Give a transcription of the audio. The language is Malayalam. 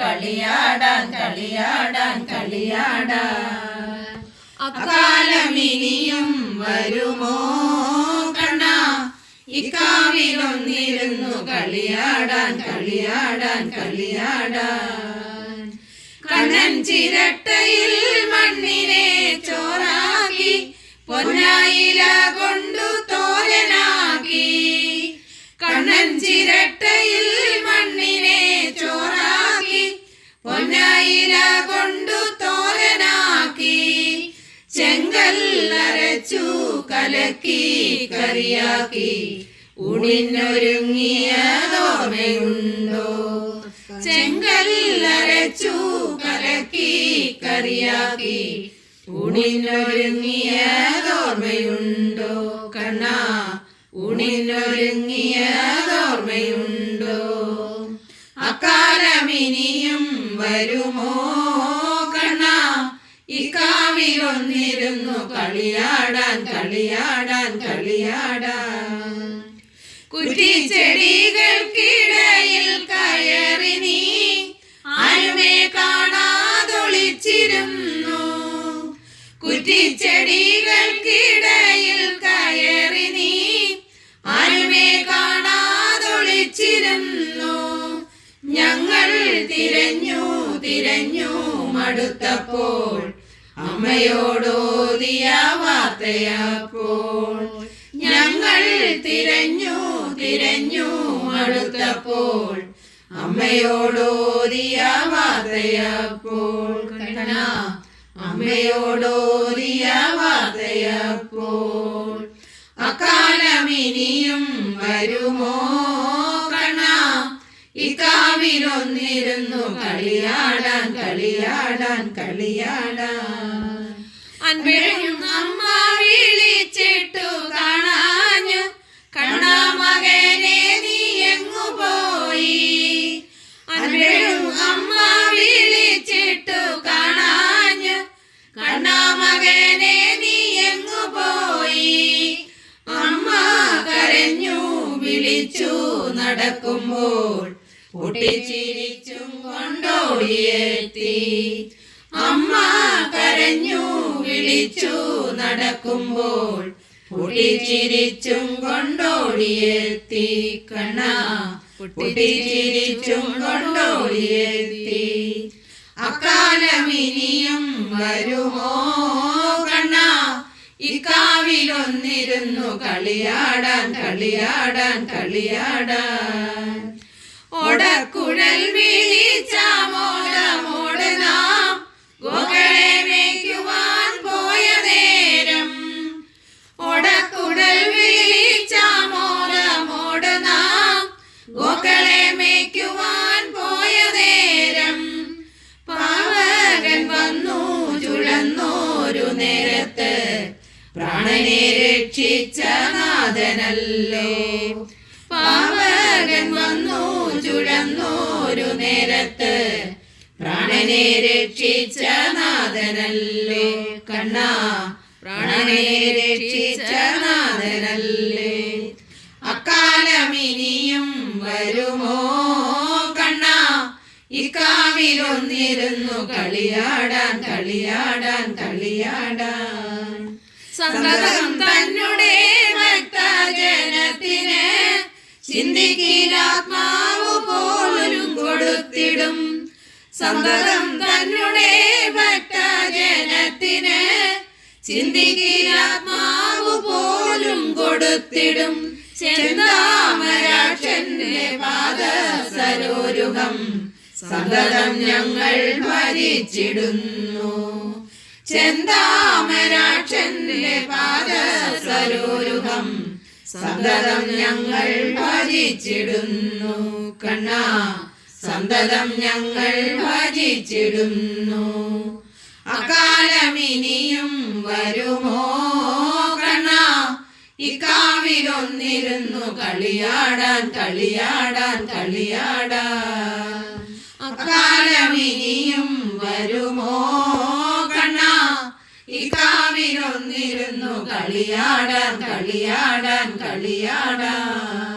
കളിയാടാൻ കളിയാടാൻ കളിയാടാ. അക്കാലം ഇനിയും വരുമോ കണ്ണ? ഇക്കാവിലൊന്നിരുന്നു കളിയാടാൻ കളിയാടാൻ കളിയാടാ. കണ്ണൻ ചിരട്ടയിൽ മണ്ണിനെ കലക്കി കറിയാക്കി ഉണിനൊരുങ്ങിയതോർമ്മയുണ്ടോ ചെങ്കല്ലരച്ചു കലക്കി കറിയാക്കി ഉണിന്നൊരുങ്ങിയതോർമ്മയുണ്ടോ കണ്ണ ഉണിന്നൊരുങ്ങിയതോർമ്മയുണ്ടോ അക്കാലമിനിയും വരുമോ? ഇക്കാവിലൊന്നിരുന്നു കളിയാടാൻ കളിയാടാൻ കളിയാടാൻ. കുറ്റിച്ചെടികൾക്കിടയിൽ കയറി നീ ആരുമേ കാണാതൊളിച്ചിരുന്നു. കുറ്റിച്ചെടികൾക്കിടയിൽ കയറി നീ ആരുമേ കാണാതൊളിച്ചിരുന്നു. ഞങ്ങൾ തിരഞ്ഞു തിരഞ്ഞു മടുത്തപ്പോൾ അമ്മയോടോതിയ വാർത്തയപ്പോൾ ഞങ്ങൾ തിരഞ്ഞു തിരഞ്ഞു അടുത്തപ്പോൾ അമ്മയോടോതിയ വാർത്തയപ്പോൾ കണ്ണ അമ്മയോടോതിയ വാർത്തയപ്പോൾ അക്കാലമിനിയും വരുമോ ഇക്കാവിലൊന്നിരുന്നു കളിയാടാൻ കളിയാടാൻ കളിയാടാൻ. അൻപഴും അമ്മ വിളിച്ചിട്ടു കാണാഞ്ഞു. കണ്ണ നീ എങ്ങു പോയി? അൻപഴും അമ്മ വിളിച്ചിട്ടു കാണാഞ്ഞു. കണ്ണ നീ എങ്ങു പോയി? അമ്മ കരഞ്ഞു വിളിച്ചു നടക്കുമ്പോൾ. പൊട്ടിച്ചിരിച്ചും കൊണ്ടോടിയെത്തി. അമ്മ കരഞ്ഞു വിളിച്ചു നടക്കുമ്പോൾ പൊട്ടിച്ചിരിച്ചും കൊണ്ടോടിയെത്തി കണ്ണ. പൊട്ടിച്ചിരിച്ചും കൊണ്ടോടിയെത്തി. അക്കാലമിനിയും വരുമോ കണ്ണ? ഇക്കാവിലൊന്നിരുന്നു കളിയാടാൻ കളിയാടാൻ കളിയാടാൻ. ഓടക്കുഴൽ വിളിച്ച പ്രാണനെ രക്ഷിച്ച നാഥനല്ലോ. പാവകൻ വന്നു ചുഴന്നോരു നേരത്ത്. പ്രാണനെ രക്ഷിച്ച നാഥനല്ലേ. കണ്ണ പ്രാണനെ രക്ഷിച്ച നാഥനല്ലേ. അക്കാലമിനിയും വരുമോ? കണ്ണ ഇക്കാവിലൊന്നിരുന്നു കളിയാടാൻ കളിയാടാൻ കളിയാടാൻ. സന്തതം തന്നെ ഭക്തജനത്തിന് ചിന്തിക്കീരാത്മാവ് പോലും കൊടുത്തിടും. സന്തതം തന്നെ ഭക്തജനത്തിന് ചിന്തിക്കീരാത്മാവ് പോലും കൊടുത്തിടും. ചെന്താമരാക്ഷന്റെ പാദ സരോരുഹം സന്തതം ഞങ്ങൾ ഭരിച്ചിടുന്നു ചെന്താമരാക്ഷന്റെ പാദ സരോരുഹം സന്തതം ഞങ്ങൾ ഭജിച്ചിടുന്നു കണ്ണ. സന്തതം ഞങ്ങൾ ഭജിച്ചിടുന്നു. അകാലമിനിയും വരുമോ കണ്ണ? ഇക്കാവിലൊന്നിരുന്നു കളിയാടാൻ കളിയാടാൻ കളിയാടാ അകാലമിനിയും വരുമോ കളിയാടാൻ കളിയാടാൻ കളിയാടാൻ